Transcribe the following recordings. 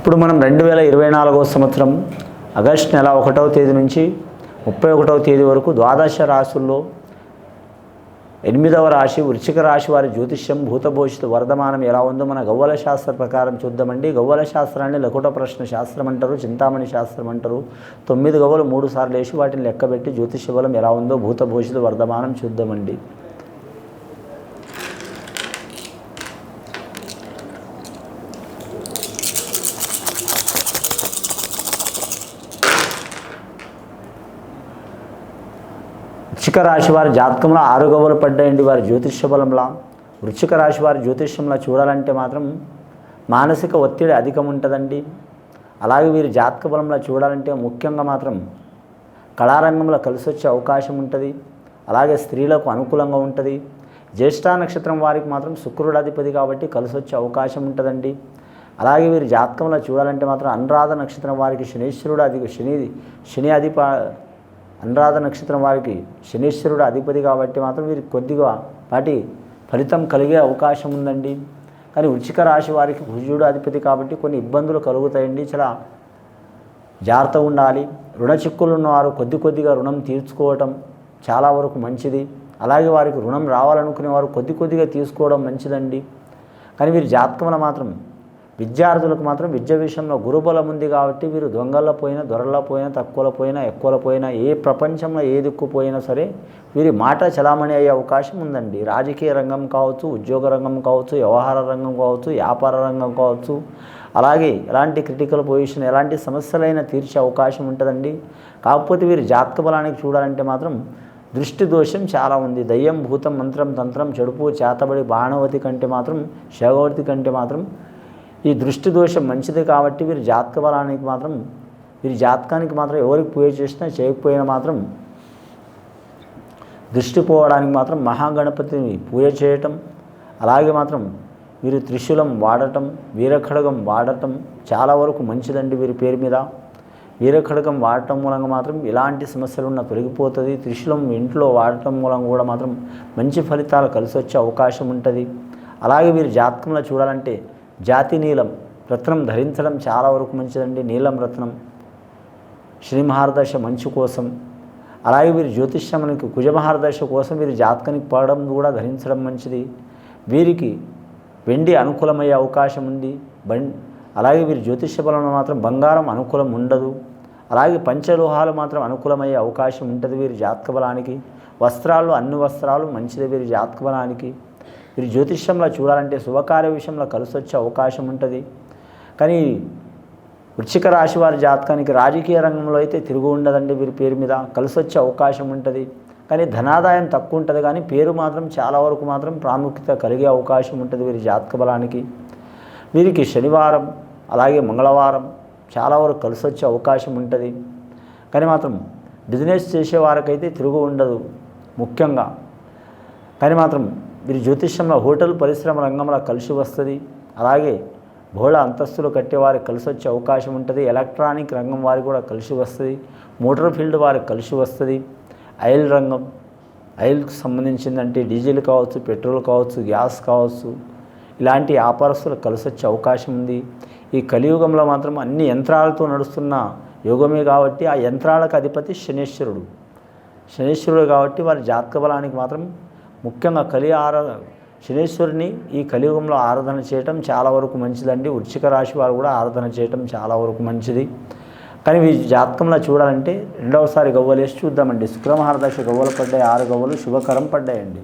ఇప్పుడు మనం రెండు వేల ఇరవై నాలుగో సంవత్సరం ఆగస్ట్ నెల ఒకటవ తేదీ నుంచి ముప్పై ఒకటవ తేదీ వరకు ద్వాదశ రాశుల్లో ఎనిమిదవ రాశి వృశ్చిక రాశి వారి జ్యోతిష్యం భూతభవిష్యత్తు వర్ధమానం ఎలా ఉందో మన గవ్వల శాస్త్ర ప్రకారం చూద్దామండి. గవ్వల శాస్త్రాన్ని లకుట ప్రశ్న శాస్త్రం అంటారు చింతామణి శాస్త్రం అంటారు. తొమ్మిది గవ్వలు మూడు సార్లు వేసి వాటిని లెక్కబెట్టి జ్యోతిష్య బలం ఎలా ఉందో భూతభవిష్యత్తు వర్ధమానం చూద్దామండి. వృచ్చిక రాశి వారి జాతకంలో ఆరుగవలు పడ్డాయండి వారి జ్యోతిష్య బలంలా. వృచ్చిక రాశి వారి జ్యోతిష్యంలో చూడాలంటే మాత్రం మానసిక ఒత్తిడి అధికం ఉంటుందండి అలాగే వీరి జాతక బలంలో చూడాలంటే ముఖ్యంగా మాత్రం కళారంగంలో కలిసి వచ్చే అవకాశం ఉంటుంది అలాగే స్త్రీలకు అనుకూలంగా ఉంటుంది. జ్యేష్ఠ నక్షత్రం వారికి మాత్రం శుక్రుడు అధిపతి కాబట్టి కలిసి వచ్చే అవకాశం ఉంటుందండి అలాగే వీరి జాతకంలో చూడాలంటే మాత్రం అనురాధ నక్షత్రం వారికి శనీశ్వరుడు అధిక శని శని అధిప అనురాధ నక్షత్రం వారికి శనీశ్వరుడు అధిపతి కాబట్టి మాత్రం వీరికి కొద్దిగా వాటి ఫలితం కలిగే అవకాశం ఉందండి. కానీ వృచ్చిక రాశి వారికి భుజుడు అధిపతి కాబట్టి కొన్ని ఇబ్బందులు కలుగుతాయండి. చాలా జాగ్రత్త ఉండాలి. రుణ చిక్కులు ఉన్నవారు కొద్ది కొద్దిగా రుణం తీర్చుకోవటం చాలా వరకు మంచిది. అలాగే వారికి రుణం రావాలనుకునే వారు కొద్ది కొద్దిగా తీసుకోవడం మంచిదండి. కానీ వీరి జాతకంలో మాత్రం విద్యార్థులకు మాత్రం విద్య విషయంలో గురుబలం ఉంది కాబట్టి వీరు దొంగల్లో పోయినా దొరల్లో పోయినా తక్కువలో పోయినా ఎక్కువలో పోయినా ఏ ప్రపంచంలో ఏ దిక్కు పోయినా సరే వీరి మాట చలామణి అయ్యే అవకాశం ఉందండి. రాజకీయ రంగం కావచ్చు ఉద్యోగ రంగం కావచ్చు వ్యవహార రంగం కావచ్చు వ్యాపార రంగం కావచ్చు. అలాగే ఎలాంటి క్రిటికల్ పొజిషన్ ఎలాంటి సమస్యలైనా తీర్చే అవకాశం ఉంటుందండి. కాకపోతే వీరి జాతక బలానికి చూడాలంటే మాత్రం దృష్టి దోషం చాలా ఉంది. దయ్యం భూతం మంత్రం తంత్రం చెడుపు చేతబడి బాణవతి కంటే మాత్రం శగవతి కంటే మాత్రం ఈ దృష్టి దోషం మంచిది కాబట్టి వీరి జాతక బలానికి మాత్రం వీరి జాతకానికి మాత్రం ఎవరికి పూజ చేసినా చేయకపోయినా మాత్రం దృష్టి పోవడానికి మాత్రం మహాగణపతిని పూజ చేయటం అలాగే మాత్రం వీరు త్రిశూలం వాడటం వీరఖడ్గం వాడటం చాలా వరకు మంచిదండి వీరి పేరు మీద. వీరఖడ్గం వాడటం మూలంగా మాత్రం ఎలాంటి సమస్యలు ఉన్నా తొలగిపోతుంది. త్రిశూలం ఇంట్లో వాడటం మూలంగా కూడా మాత్రం మంచి ఫలితాలు కలిసి వచ్చే అవకాశం ఉంటుంది. అలాగే వీరి జాతకంలో చూడాలంటే జాతి నీలం. రత్నం ధరించడం చాలా వరకు మంచిదండి. నీలం రత్నం. శ్రీమహారదశ మంచు కోసం. అలాగే వీరి జ్యోతిష్యమునికి కుజమహారదశ కోసం వీరి జాతకానికి పడడం కూడా ధరించడం మంచిది. వీరికి వెండి అనుకూలమయ్యే అవకాశం ఉంది. బం అలాగే వీరి జ్యోతిష్య బలంలో మాత్రం బంగారం అనుకూలం ఉండదు. అలాగే పంచలోహాలు మాత్రం అనుకూలమయ్యే అవకాశం ఉంటుంది వీరి జాతక బలానికి. వస్త్రాలు అన్ని వస్త్రాలు మంచిది వీరి జాతక బలానికి. వీరి జ్యోతిష్యంలో చూడాలంటే శుభకార్య విషయంలో కలిసి వచ్చే అవకాశం ఉంటుంది. కానీ వృశ్చిక రాశి వారి జాతకానికి రాజకీయ రంగంలో అయితే తిరుగు ఉండదండి వీరి పేరు మీద. కలిసి వచ్చే అవకాశం ఉంటుంది. కానీ ధనాదాయం తక్కువ ఉంటుంది. కానీ పేరు మాత్రం చాలా వరకు మాత్రం ప్రాముఖ్యత కలిగే అవకాశం ఉంటుంది వీరి జాతక బలానికి. వీరికి శనివారం అలాగే మంగళవారం చాలా వరకు కలిసి వచ్చే అవకాశం ఉంటుంది. కానీ మాత్రం బిజినెస్ చేసే వారికైతే తిరుగు ఉండదు ముఖ్యంగా. కానీ మాత్రం వీరి జ్యోతిష్యంలో హోటల్ పరిశ్రమ రంగంలో కలిసి వస్తుంది. అలాగే బహుళ అంతస్తులు కట్టేవారికి కలిసి వచ్చే అవకాశం ఉంటుంది. ఎలక్ట్రానిక్ రంగం వారికి కూడా కలిసి వస్తుంది. మోటార్ ఫీల్డ్ వారికి కలిసి వస్తుంది. ఆయిల్ రంగం ఆయిల్కి సంబంధించిందంటే డీజిల్ కావచ్చు పెట్రోల్ కావచ్చు గ్యాస్ కావచ్చు ఇలాంటి వ్యాపారస్తులు కలిసి వచ్చే అవకాశం ఉంది. ఈ కలియుగంలో మాత్రం అన్ని యంత్రాలతో నడుస్తున్న యుగమే కాబట్టి ఆ యంత్రాలకు అధిపతి శనేశ్వరుడు. శనేశ్వరుడు కాబట్టి వారి జాతక బలానికి మాత్రం ముఖ్యంగా కలి ఆర శనేశ్వరుని ఈ కలియుగంలో ఆరాధన చేయటం చాలా వరకు మంచిదండి. వృశ్చిక రాశి వారు కూడా ఆరాధన చేయటం చాలా వరకు మంచిది. కానీ ఈ జాతకంలో చూడాలంటే రెండవసారి గవ్వలు వేసి చూద్దామండి. శుక్రమహారదశ గవ్వలు పడ్డాయి ఆరు గవ్వలు శుభకరం పడ్డాయండి.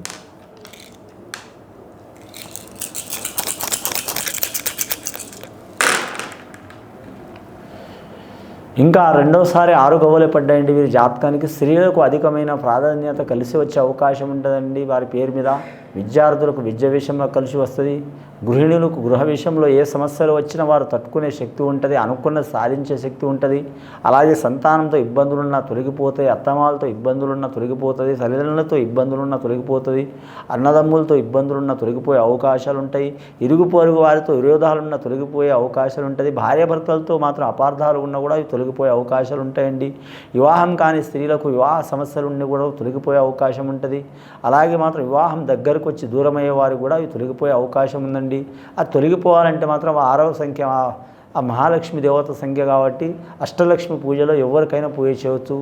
ఇంకా రెండోసారి ఆరు గవ్వలు పడ్డాయండి. వీరి జాతకానికి స్త్రీలకు అధికమైన ప్రాధాన్యత కలిసి వచ్చే అవకాశం ఉంటుందండి వారి పేరు మీద. విద్యార్థులకు విద్య విషయంలో కలిసి వస్తుంది. గృహిణులకు గృహ విషయంలో ఏ సమస్యలు వచ్చినా వారు తట్టుకునే శక్తి ఉంటుంది అనుకున్న సాధించే శక్తి ఉంటుంది. అలాగే సంతానంతో ఇబ్బందులున్నా తొలగిపోతాయి అత్తమాలతో ఇబ్బందులున్నా తొలగిపోతుంది తల్లిదండ్రులతో ఇబ్బందులున్నా తొలగిపోతుంది అన్నదమ్ములతో ఇబ్బందులున్నా తొలగిపోయే అవకాశాలు ఉంటాయి ఇరుగు పొరుగు వారితో విరోధాలున్నా తొలగిపోయే అవకాశాలు ఉంటుంది భార్యాభర్తలతో మాత్రం అపార్థాలు ఉన్నా కూడా అవి తొలగిపోయే అవకాశాలు ఉంటాయండి వివాహం కాని స్త్రీలకు వివాహ సమస్యలు ఉండి కూడా తొలగిపోయే అవకాశం ఉంటుంది అలాగే మాత్రం వివాహం దగ్గరకు వచ్చి దూరమయ్యే వారు వారికి కూడా అవి తొలగిపోయే అవకాశం ఉందండి. అది తొలగిపోవాలంటే మాత్రం ఆరవ సంఖ్య ఆ మహాలక్ష్మి దేవత సంఖ్య కాబట్టి అష్టలక్ష్మి పూజలో ఎవరికైనా పూజ చేయవచ్చు.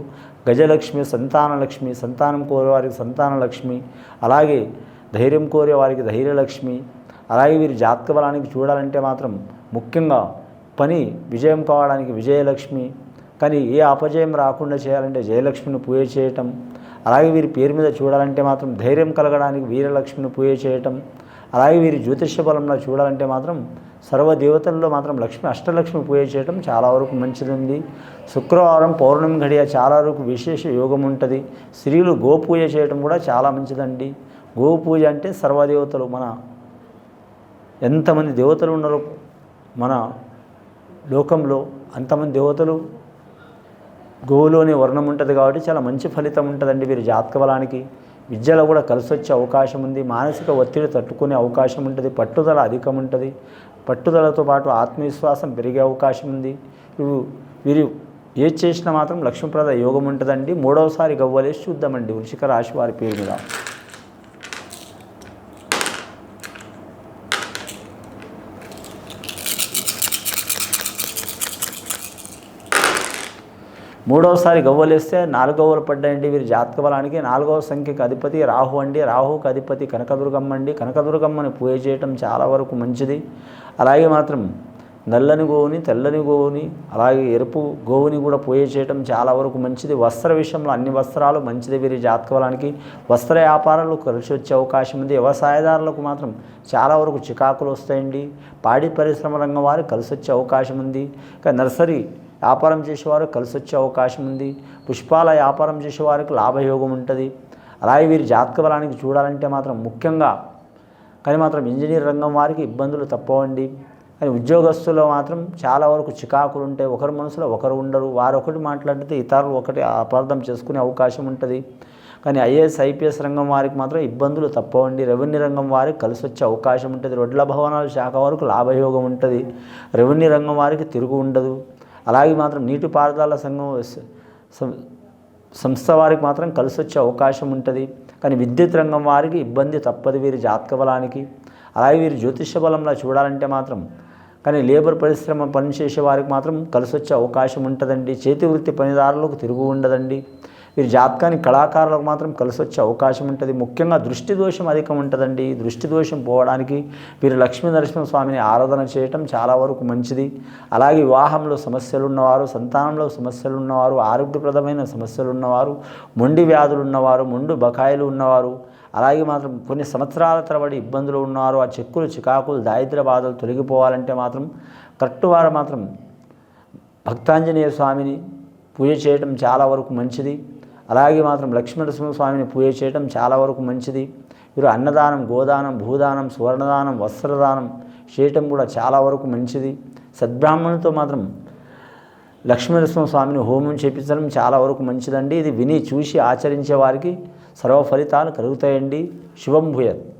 గజలక్ష్మి సంతానలక్ష్మి సంతానం కోరే వారికి సంతానలక్ష్మి అలాగే ధైర్యం కోరే వారికి ధైర్యలక్ష్మి అలాగే వీరి జాతక బలానికి చూడాలంటే మాత్రం ముఖ్యంగా పని విజయం కావడానికి విజయలక్ష్మి కానీ ఏ అపజయం రాకుండా చేయాలంటే జయలక్ష్మిని పూజ చేయటం అలాగే వీరి పేరు మీద చూడాలంటే మాత్రం ధైర్యం కలగడానికి వీరలక్ష్మిని పూజ చేయటం అలాగే వీరి జ్యోతిష్య బలంలో చూడాలంటే మాత్రం సర్వదేవతల్లో మాత్రం లక్ష్మి అష్టలక్ష్మి పూజ చేయటం చాలా వరకు మంచిది శుక్రవారం పౌర్ణమి గడియ చాలా వరకు విశేష యోగం ఉంటుంది. స్త్రీలు గోపూజ చేయటం కూడా చాలా మంచిదండి. గోపూజ అంటే సర్వదేవతలు మన ఎంతమంది దేవతలు ఉన్నారో మన లోకంలో అంతమంది దేవతలు గోవులోనే వర్ణం ఉంటుంది కాబట్టి చాలా మంచి ఫలితం ఉంటుందండి వీరి జాతక బలానికి విద్యలో కూడా కలిసి వచ్చే అవకాశం ఉంది. మానసిక ఒత్తిడి తట్టుకునే అవకాశం ఉంటుంది. పట్టుదల అధికం ఉంటుంది. పట్టుదలతో పాటు ఆత్మవిశ్వాసం పెరిగే అవకాశం ఉంది. వీరు ఏది చేసినా మాత్రం లక్ష్మీప్రద యోగం ఉంటుందండి. మూడవసారి గవ్వలేసి చూద్దామండి. వృషిక రాశి వారి పేరు మీద. మూడవసారి గవ్వలేస్తే నాలుగవలు పడ్డాయండి వీరి జాతక బలానికి నాలుగవ సంఖ్యకి అధిపతి రాహు అండి. రాహుకు అధిపతి కనకదుర్గమ్మ అండి. కనకదుర్గమ్మని పూజ చేయటం చాలా వరకు మంచిది. అలాగే మాత్రం నల్లని గోవుని తెల్లని గోవుని అలాగే ఎరుపు గోవుని కూడా పూజ చేయటం చాలా వరకు మంచిది. వస్త్ర విషయంలో అన్ని వస్త్రాలు మంచిది వీరి జాతక బలానికి వస్త్ర వ్యాపారాలు కలిసి వచ్చే అవకాశం ఉంది. వ్యవసాయదారులకు మాత్రం చాలా వరకు చికాకులు వస్తాయండి. పాడి పరిశ్రమ రంగం వారు కలిసి వచ్చే అవకాశం ఉంది. ఇంకా నర్సరీ వ్యాపారం చేసేవారు కలిసి వచ్చే అవకాశం ఉంది. పుష్పాల వ్యాపారం చేసేవారికి లాభయోగం ఉంటుంది. అలాగే వీరి జాతక బలానికి చూడాలంటే మాత్రం ముఖ్యంగా కానీ మాత్రం ఇంజనీర్ రంగం వారికి ఇబ్బందులు తప్పవండి. కానీ ఉద్యోగస్తుల్లో మాత్రం చాలా వరకు చికాకులు ఉంటాయి ఒకరి మనసులో ఒకరు ఉండరు. వారు ఒకటి మాట్లాడితే ఇతరులు ఒకటి అపార్థం చేసుకునే అవకాశం ఉంటుంది. కానీ ఐఏఎస్ ఐపీఎస్ రంగం వారికి మాత్రం ఇబ్బందులు తప్పవండి. రెవెన్యూ రంగం వారికి కలిసి వచ్చే అవకాశం ఉంటుంది. రొడ్ల భవనాల శాఖ వరకు లాభయోగం ఉంటుంది. రెవెన్యూ రంగం వారికి తిరుగు ఉండదు. అలాగే మాత్రం నీటిపారుదల సంఘం సంస్థ వారికి మాత్రం కలిసి వచ్చే అవకాశం ఉంటుంది. కానీ విద్యుత్ రంగం వారికి ఇబ్బంది తప్పదు వీరి జాతక బలానికి. అలాగే వీరి జ్యోతిష బలంలో చూడాలంటే మాత్రం కానీ లేబర్ పరిశ్రమ పనిచేసే వారికి మాత్రం కలిసి వచ్చే అవకాశం ఉంటుందండి. చేతి వృత్తి పనిదారులకు తిరుగు ఉండదండి వీరి జాతకానికి కళాకారులకు మాత్రం కలిసి వచ్చే అవకాశం ఉంటుంది. ముఖ్యంగా దృష్టి దోషం అధికం ఉంటుందండి. దృష్టి దోషం పోవడానికి వీరు లక్ష్మీ నరసింహ స్వామిని ఆరాధన చేయటం చాలా వరకు మంచిది. అలాగే వివాహంలో సమస్యలు ఉన్నవారు సంతానంలో సమస్యలు ఉన్నవారు ఆరోగ్యప్రదమైన సమస్యలు ఉన్నవారు మొండి వ్యాధులు ఉన్నవారు మొండు బకాయిలు ఉన్నవారు అలాగే మాత్రం కొన్ని సంవత్సరాల తరబడి ఇబ్బందులు ఉన్నవారు ఆ చెక్కులు చికాకులు దారిద్ర బాధలు తొలగిపోవాలంటే మాత్రం కరెక్ట్ వారు మాత్రం భక్తాంజనేయ స్వామిని పూజ చేయటం చాలా వరకు మంచిది. అలాగే మాత్రం లక్ష్మీనరసింహ స్వామిని పూజ చేయటం చాలా వరకు మంచిది. వీరు అన్నదానం గోదానం భూదానం సువర్ణదానం వస్త్రదానం చేయటం కూడా చాలా వరకు మంచిది. సద్బ్రాహ్మణులతో మాత్రం లక్ష్మీనరసింహస్వామిని హోమం చేపించడం చాలా వరకు మంచిదండి. ఇది విని చూసి ఆచరించే వారికి సర్వ ఫలితాలు కలుగుతాయండి. శుభం భూయత్.